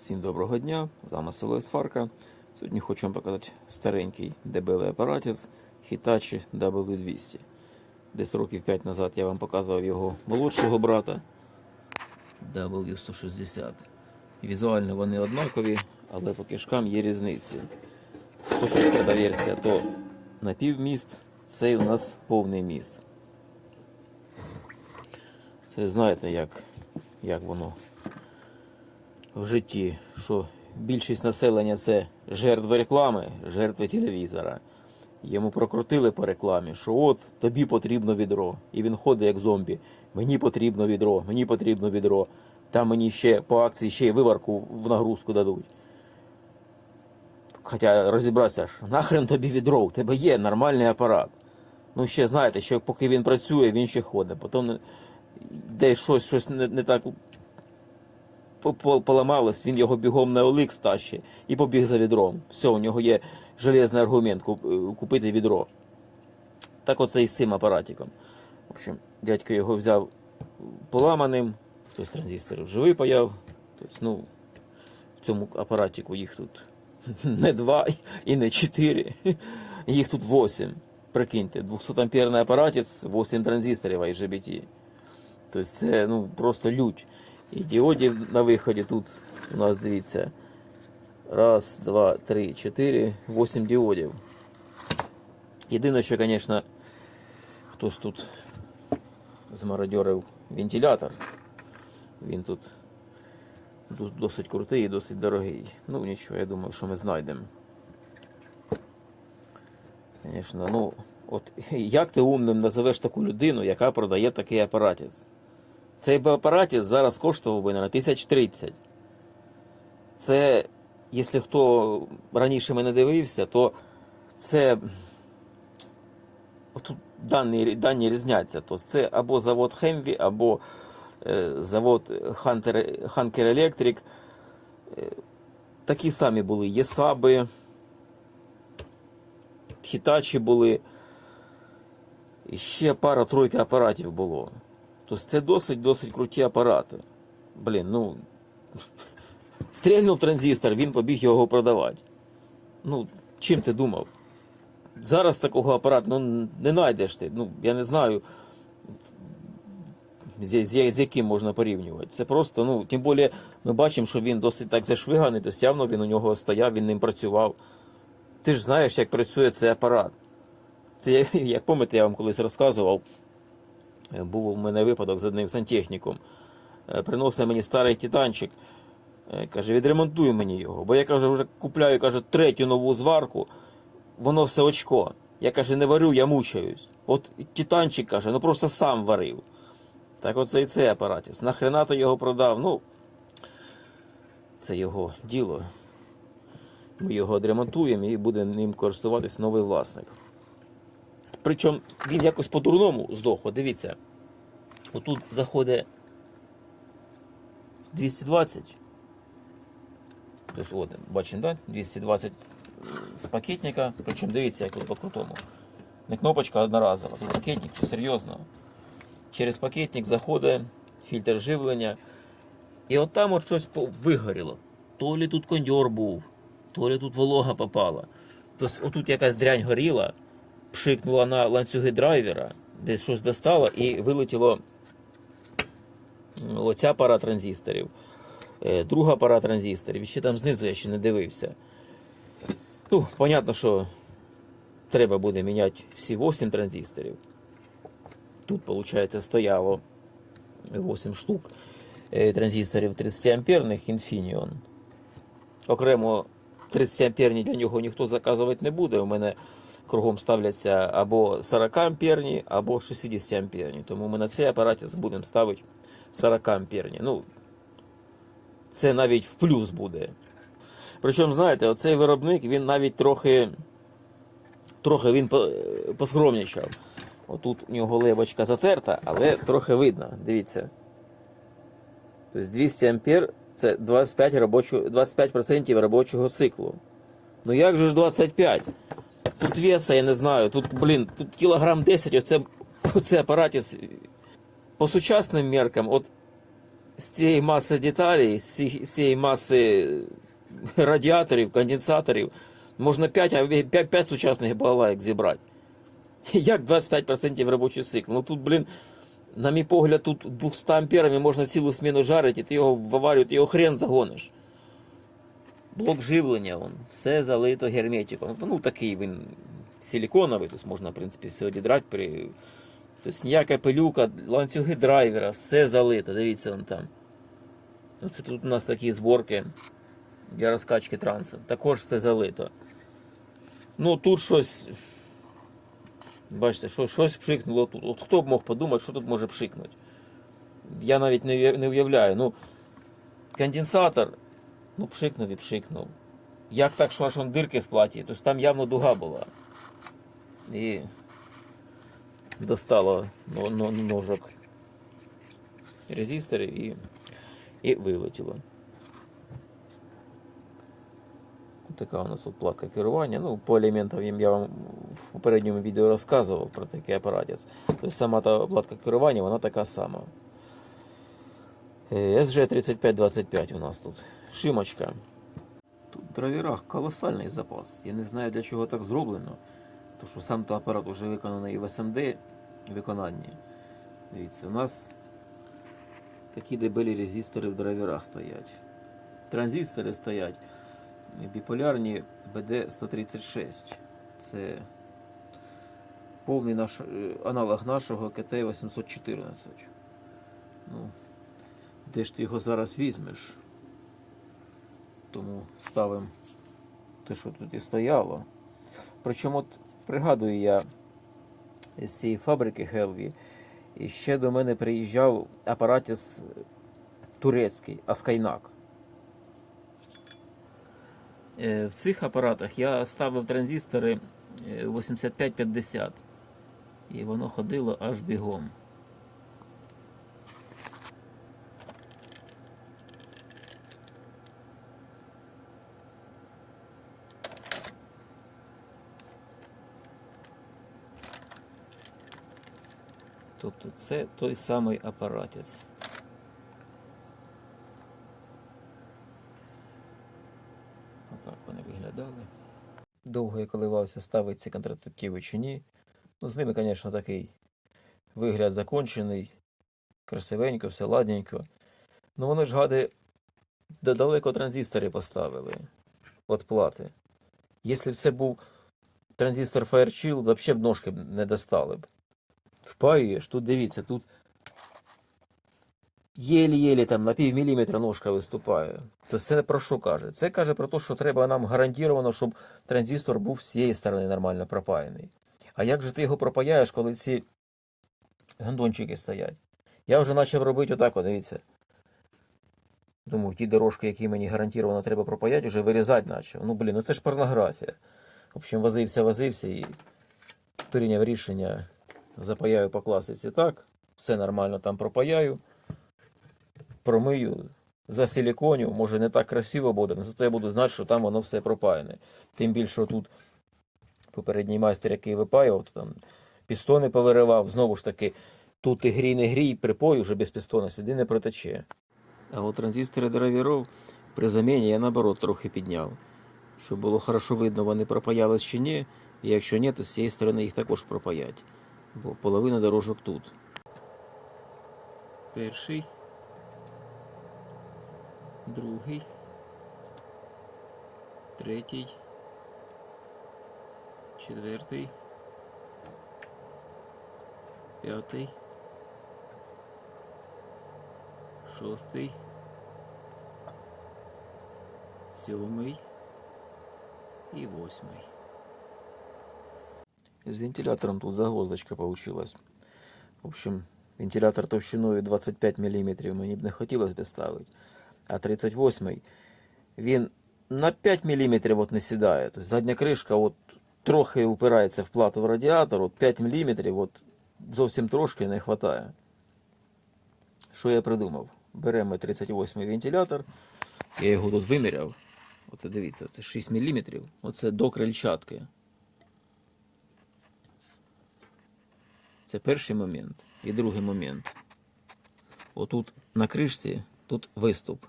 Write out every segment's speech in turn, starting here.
Всім доброго дня, з вами село Фарка. Сьогодні хочу вам показати старенький дебелий апаратець Hitachi W200. Десь років 5 назад я вам показував його молодшого брата W160. Візуально вони однакові, але по кишкам є різниці. 160 версія то напівміст, цей у нас повний міст. Це знаєте, як, як воно в житті, що більшість населення це жертви реклами, жертви телевізора. Йому прокрутили по рекламі, що от тобі потрібно відро. І він ходить як зомбі. Мені потрібно відро, мені потрібно відро. Там мені ще по акції ще й виварку в нагрузку дадуть. Хоча розібратися ж, нахрен тобі відро, у тебе є нормальний апарат. Ну, ще знаєте, що поки він працює, він ще ходить. Потім десь щось, щось не, не так поламалось, він його бігом на Оликс тащить і побіг за відром. Все, у нього є железний аргумент купити відро. Так оце і з цим апаратиком. В общем, дядько його взяв поламаним, тобто транзисторів вже випаяв. Тобто, ну, в цьому апаратику їх тут не два і не чотири, їх тут восім. Прикиньте, 200 амперний апаратець, 8 транзисторів IGBT. Тобто це ну, просто лють. І діодів на виході тут у нас дивіться. Раз, два, три, чотири, вісім діодів. Єдине, що, звісно, хтось тут змародьорив вентилятор. Він тут досить крутий і досить дорогий. Ну нічого, я думаю, що ми знайдемо. Звісно, ну, от як ти умним називеш таку людину, яка продає такий апаратець? Цей би апаратець зараз коштував би на 1030. Це, якщо хто раніше мене дивився, то це тут дані, дані різняться. То це або завод Хемві, або е, завод Hunter, Hanker Electric. Е, такі самі були Єсаби, Хітачі були. Ще пара-тройка апаратів було. Тобто це досить-досить круті апарати. Блін, ну. Стрельнув транзистор, він побіг його продавати. Ну, чим ти думав? Зараз такого апарату ну, не знайдеш ти. Ну, я не знаю, з, з, з яким можна порівнювати. Це просто, ну, тим більше ми бачимо, що він досить так зашвиганий, тобто явно він у нього стояв, він ним працював. Ти ж знаєш, як працює цей апарат. Це, як- пам'ятаєте, я вам колись розказував, був у мене випадок з одним сантехніком. Е, Приносить мені старий титанчик. Е, Каже, відремонтуй мені його. Бо я каже, вже купляю каже, третю нову зварку, воно все очко. Я каже, не варю, я мучаюсь. От титанчик каже, ну просто сам варив. Так оце і цей апаратіс. Нахрена ти його продав? Ну, це його діло. Ми його відремонтуємо і буде ним користуватись новий власник. Причому він якось по-дурному здох. От Дивіться. Отут заходить 220. Тобто, от, бачимо, да? 220 з пакетника. Причому дивіться, як тут по-крутому. Не кнопочка одноразова, тут пакетник, все серйозно. Через пакетник заходить фільтр живлення. І от там от щось вигоріло. То лі тут кондьор був, то лі тут волога попала. Тобто отут якась дрянь горіла, пшикнула на ланцюги драйвера, десь щось достало і вилетіло оця пара транзисторів, е, друга пара транзисторів, і ще там знизу я ще не дивився. Ну, понятно, що треба буде міняти всі 8 транзисторів. Тут, виходить, стояло 8 штук е, транзисторів 30 амперних Infineon. Окремо 30 амперні для нього ніхто заказувати не буде. У мене кругом ставляться або 40 амперні, або 60 амперні. Тому ми на цей апаратець будемо ставити 40 амперні. Ну, це навіть в плюс буде. Причому, знаєте, оцей виробник він навіть трохи, трохи він по- поскромнічав. Отут у нього левочка затерта, але трохи видно. Дивіться. Тобто 200 ампер це 25%, робочого, 25% робочого циклу. Ну як же ж 25? Тут веса, я не знаю, тут, блін, тут кілограм 10, оце, оце апаратець по сучасним меркам, от з цієї маси деталей, з цієї маси радіаторів, конденсаторів, можна 5 5, 5 сучасних балалайк зібрати. Як 25% робочий цикл? Ну тут, блін, на мій погляд, тут 200 амперами можна цілу зміну жарити, ти його в аварію, ти його хрен загониш. Блок живлення, он, все залито герметиком. Ну, такий він силіконовий, тобто можна, в принципі, все одідрати при. Тобто ніяка пилюка, ланцюги драйвера, все залито. Дивіться вон там. Оце тут у нас такі зборки для розкачки трансу. Також все залито. Ну тут щось. Бачите, що, щось пшикнуло тут. От хто б мог подумати, що тут може пшикнути? Я навіть не уявляю. Ну, конденсатор, ну пшикнув і пшикнув. Як так, що аж он дирки в платі? Тобто там явно дуга була. І достало но- но- ножок резисторів і, і вилетіло. Така у нас тут платка керування. Ну, по елементам я вам в попередньому відео розказував про такий апаратець. Тобто сама та платка керування, вона така сама. Е, SG3525 у нас тут. Шимочка. Тут в драйверах колосальний запас. Я не знаю для чого так зроблено. Тому що сам то апарат вже виконаний в SMD виконанні. Дивіться, у нас такі дебелі резистори в драйверах стоять. Транзистори стоять біполярні BD136. Це повний наш, е, аналог нашого КТ-814. Ну, де ж ти його зараз візьмеш? Тому ставимо те, що тут і стояло. Причому от пригадую я з цієї фабрики Хелві, і ще до мене приїжджав апаратіс турецький, Аскайнак. Е, В цих апаратах я ставив транзистори е, 8550. І воно ходило аж бігом. Тобто це той самий апаратець. Отак вони виглядали. Довго я коливався, ставити ці контрацептиви чи ні. Ну, з ними, звісно, такий вигляд закончений, красивенько, все ладненько. Ну вони ж гади далеко транзистори поставили від плати. Якщо б це був транзистор Firechill, взагалі б ножки не достали б. Впаюєш, тут дивіться, тут єлі-єлі там на пів міліметра ножка виступає. То це про що каже? Це каже про те, що треба нам гарантовано, щоб транзистор був з цієї сторони нормально пропаяний. А як же ти його пропаяєш, коли ці гандончики стоять? Я вже почав робити отак, от, дивіться. Думаю, ті дорожки, які мені гарантовано треба пропаяти, вже вирізати почав. Ну, блін, ну це ж порнографія. В общем, возився, возився і прийняв рішення, запаяю по класиці так, все нормально там пропаяю, промию, засиліконю, може не так красиво буде, але зато я буду знати, що там воно все пропаяне. Тим більше тут попередній майстер, який випаював, то там пістони повиривав, знову ж таки, тут і грій не грій, припой вже без пістона сюди не протече. А от транзистори драйверов при заміні я наоборот трохи підняв. Щоб було хорошо видно, вони пропаялись чи ні. І якщо ні, то з цієї сторони їх також пропаять. Бо половина дорожок тут. Перший. Другий. Третій. Четвертий. П'ятий. Шостий. Сьомий. І восьмий. З вентилятором тут загвоздочка получилась. В общем, вентилятор товщиною 25 мм мені б не хотілося б ставити. А 38 він на 5 мм от не сідає. Тобто задня кришка от трохи упирається в плату в радіатор, от 5 мм от зовсім трошки не вистачає. Що я придумав? Беремо 38 вентилятор. Я його тут виміряв. Оце дивіться, це 6 мм. Оце до крильчатки. Це перший момент. І другий момент. Отут на кришці тут виступ.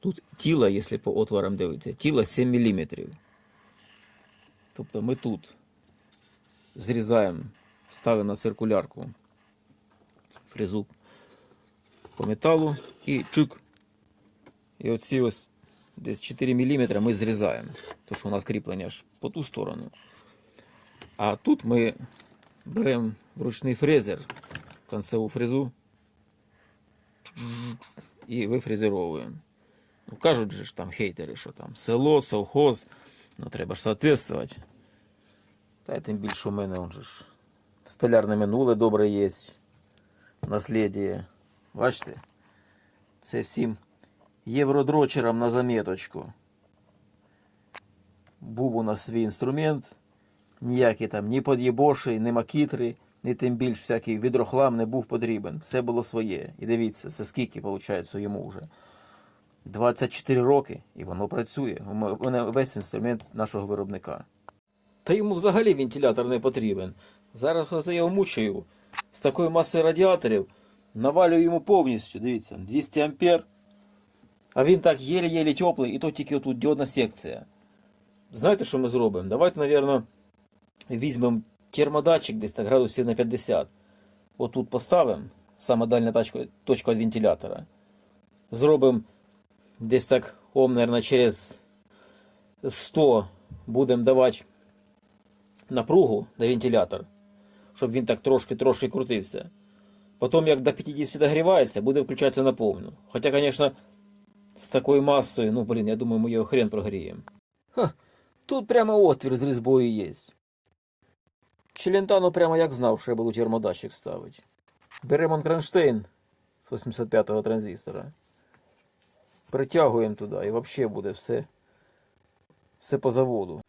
Тут тіло, якщо по отворам дивитися, тіло 7 мм. Тобто ми тут зрізаємо, ставимо на циркулярку фрезу по металу і чук. І оці ось десь 4 мм ми зрізаємо. Тому що у нас кріплення ж по ту сторону. А тут ми беремо вручний фрезер, концеву фрезу і вифрезеровуємо. Ну, кажуть же ж там хейтери, що там село, совхоз, ну треба ж соответствувати. Та й тим більше у мене он же ж столярне минуле добре є. Наслідє. Бачите? Це всім євродрочерам на заметочку. Був у нас свій інструмент. Ніякі там ні под'єбоші, ні макітри, ні тим більш всякий відрохлам не був потрібен. Все було своє. І дивіться, це скільки, виходить, йому вже. 24 роки, і воно працює. У мене весь інструмент нашого виробника. Та йому взагалі вентилятор не потрібен. Зараз я його мучаю. З такою масою радіаторів навалюю йому повністю. Дивіться, 200 ампер. А він так єлі-єлі теплий, і то тільки отут діодна секція. Знаєте, що ми зробимо? Давайте, мабуть, візьмемо термодатчик десь так градусів на 50. Отут поставимо, саме дальня точка, точка від вентилятора. Зробимо десь так, ом, мабуть, через 100 будемо давати напругу на вентилятор, щоб він так трошки-трошки крутився. Потім, як до 50 догрівається, буде включатися на повну. Хоча, звісно, з такою масою, ну, блін, я думаю, ми його хрен прогріємо. Ха, тут прямо отвір з різьбою є. Челентано прямо як знав, що я буду термодатчик ставити. Беремо кронштейн з 85-го транзистора. Притягуємо туди і взагалі буде все, все по заводу.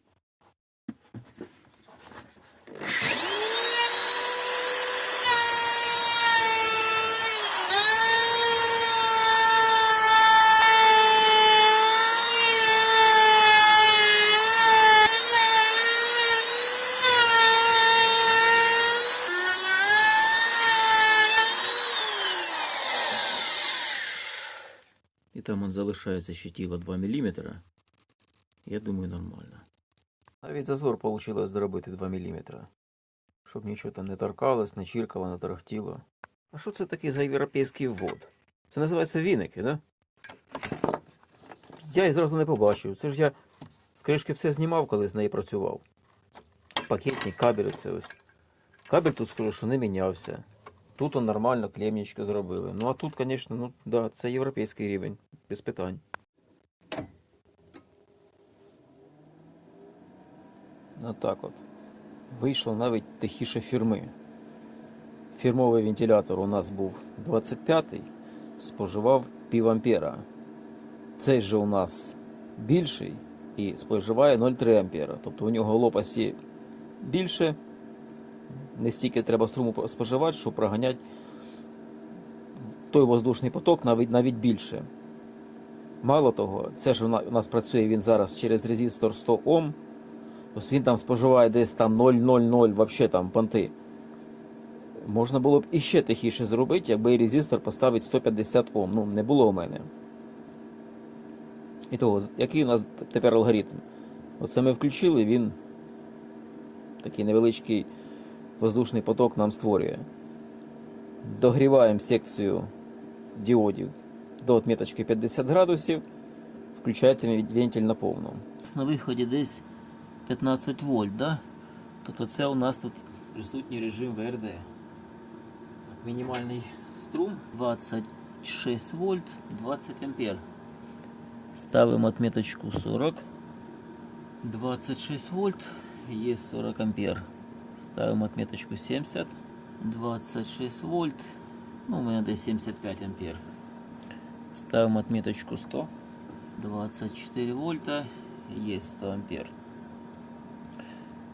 Там он залишається ще тіло 2 мм. Я думаю, нормально. Навіть зазор вийшло зробити 2 мм. Щоб нічого там не торкалось, не чіркало, не торохтіло. А що це такий за європейський ввод? Це називається віники, да? Я і зразу не побачив. Це ж я з кришки все знімав, коли з неї працював. Пакетник, кабель оце ось. Кабель тут скажу, що не мінявся. Тут он нормально клемнички зробили. Ну а тут, звісно, ну да, це європейський рівень, без питань. Отак от. Вийшло навіть тихіше фірми. Фірмовий вентилятор у нас був 25-й, споживав пів ампера. Цей же у нас більший і споживає 0,3 ампера. Тобто у нього лопасті більше, не стільки треба струму споживати, щоб проганяти той воздушний поток навіть навіть більше. Мало того, це ж у нас працює він зараз через резистор 100 Ом. Ось він там споживає десь там 0,00, взагалі там понти. Можна було б іще тихіше зробити, якби резистор поставити 150 Ом. Ну, не було у мене. І того, який у нас тепер алгоритм? Оце ми включили, він такий невеличкий воздушний поток нам створює. Догріваємо секцію діодів до отметочки 50 градусів, включається вентиль на повну. На виході десь 15 вольт, да? Тобто це у нас тут присутній режим ВРД. Мінімальний струм 26 вольт 20 ампер. Ставимо отметочку 40. 26 вольт, есть 40 ампер. Ставим отметочку 70. 26 вольт, ну у десь 75 ампер. Ставим отметочку 100. 24 вольта, есть 100 ампер.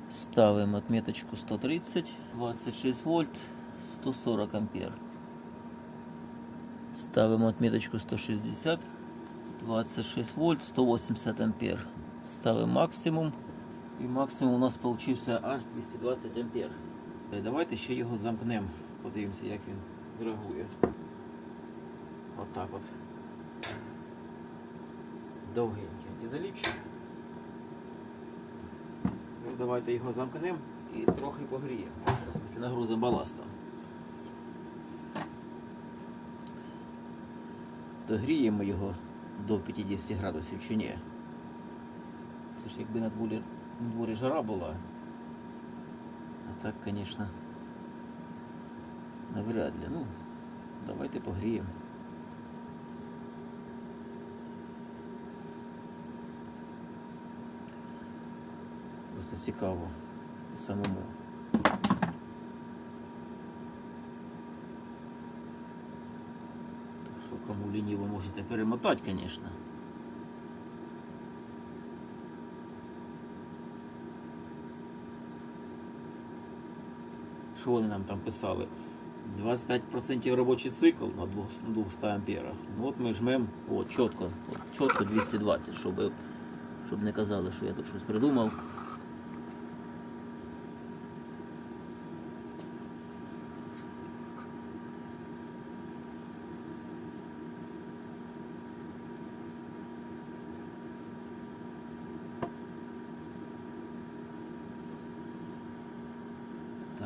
Ставим отметочку 130. 26 вольт, 140 ампер. Ставим отметочку 160. 26 вольт, 180 ампер. Ставим максимум. І максимум у нас получився аж 220 ампер. Е, Давайте ще його замкнемо. Подивимося, як він зреагує. Отак от. довгенький антизаліпчик. Ну, давайте його замкнемо і трохи погріємо. В смысле нагрузимо баластом. То гріємо його до 50 градусів чи ні? Це ж якби на дворі, на дворі жара була. А так, звісно, навряд ли. Ну, давайте погріємо. Просто цікаво самому. Так що кому лініво можете перемотати, звісно. Що вони нам там писали? 25% робочий цикл на 200 на 200 амперах. Ну от ми жмемо, от чітко, от, чітко 220, щоб, щоб не казали, що я тут щось придумав.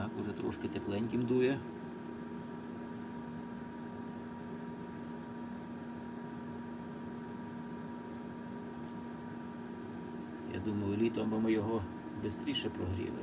Так, уже трошки тепленьким дує. Я думаю, літом би ми його швидше прогріли.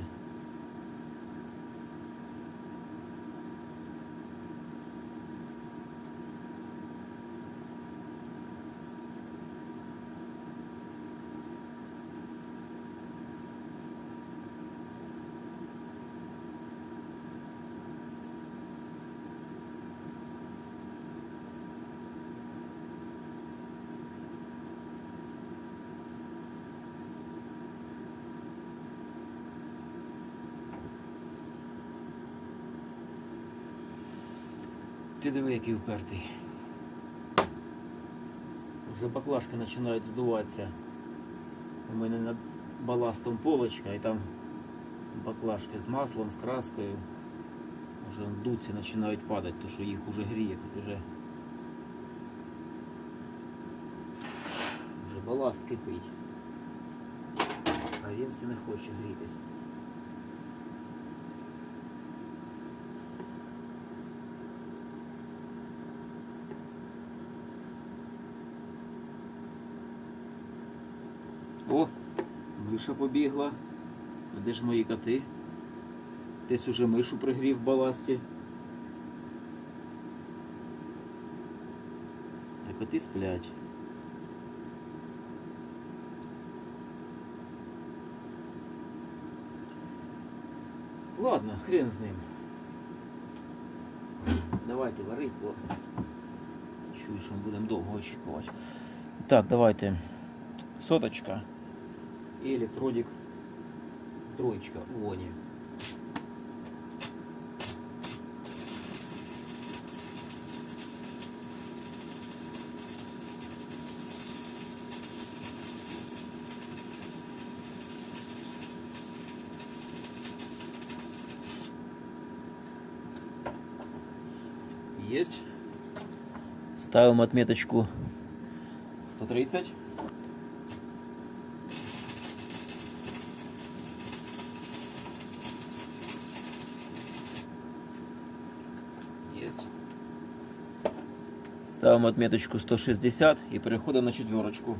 Ти диви, який упертий. Уже баклажки починають здуватися. У мене над баластом полочка і там баклажки з маслом, з краскою. Уже дуться починають падати, то що їх уже гріє, тут уже. Уже баласт кипить. А він все не хоче грітись. О, миша побігла. А де ж мої коти? Десь уже мишу пригрів в баласті. А коти сплять. Ладно, хрен з ним. Давайте варить, бо чую, що ми будемо довго очікувати. Так, давайте. Соточка и электродик троечка у Вони. Есть. Ставим отметочку 130. Есть. Ставимо отметочку 160 и переходимо на четверочку.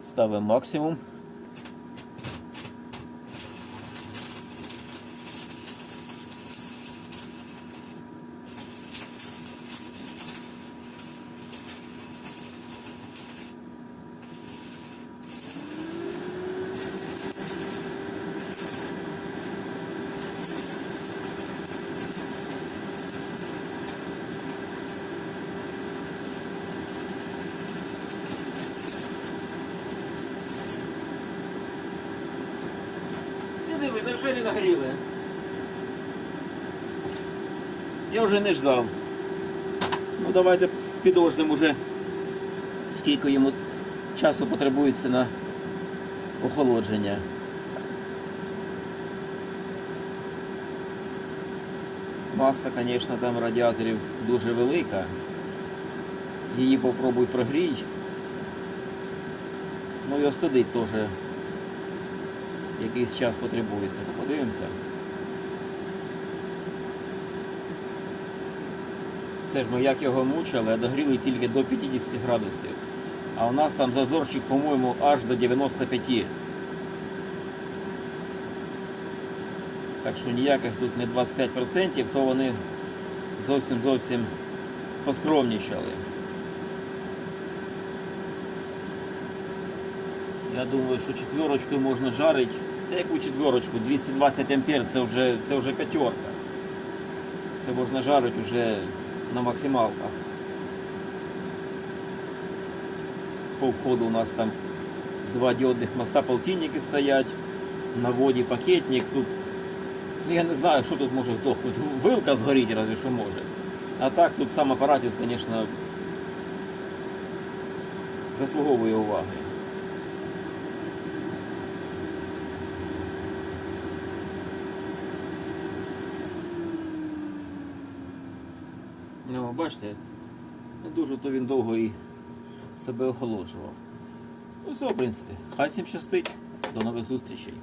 Ставимо максимум. Диви, нагріли? Я вже не ждав. Ну давайте підождемо уже, скільки йому часу потребується на охолодження. Маса, звісно, там радіаторів дуже велика. Її попробуй прогрій. Ну і остудить теж якийсь час потребується. Ну, Подивимося. Це ж ми як його мучили, а догріли тільки до 50 градусів. А у нас там зазорчик, по-моєму, аж до 95. Так що ніяких тут не 25%, то вони зовсім зовсім поскромнічали. Я думаю, що четверочкою можна жарити. Та яку четверочку? 220 ампер це вже, це вже п'ятерка. Це можна жарити вже на максималках. По входу у нас там два діодних моста полтинники стоять, на воді пакетник. Тут ну, я не знаю, що тут може здохнути. Вилка згоріть, разве що може. А так тут сам апаратець, звісно, заслуговує уваги. Ну, бачите, не дуже то він довго і себе охолоджував. Ну все, в принципі. Хай всім щастить. До нових зустрічей.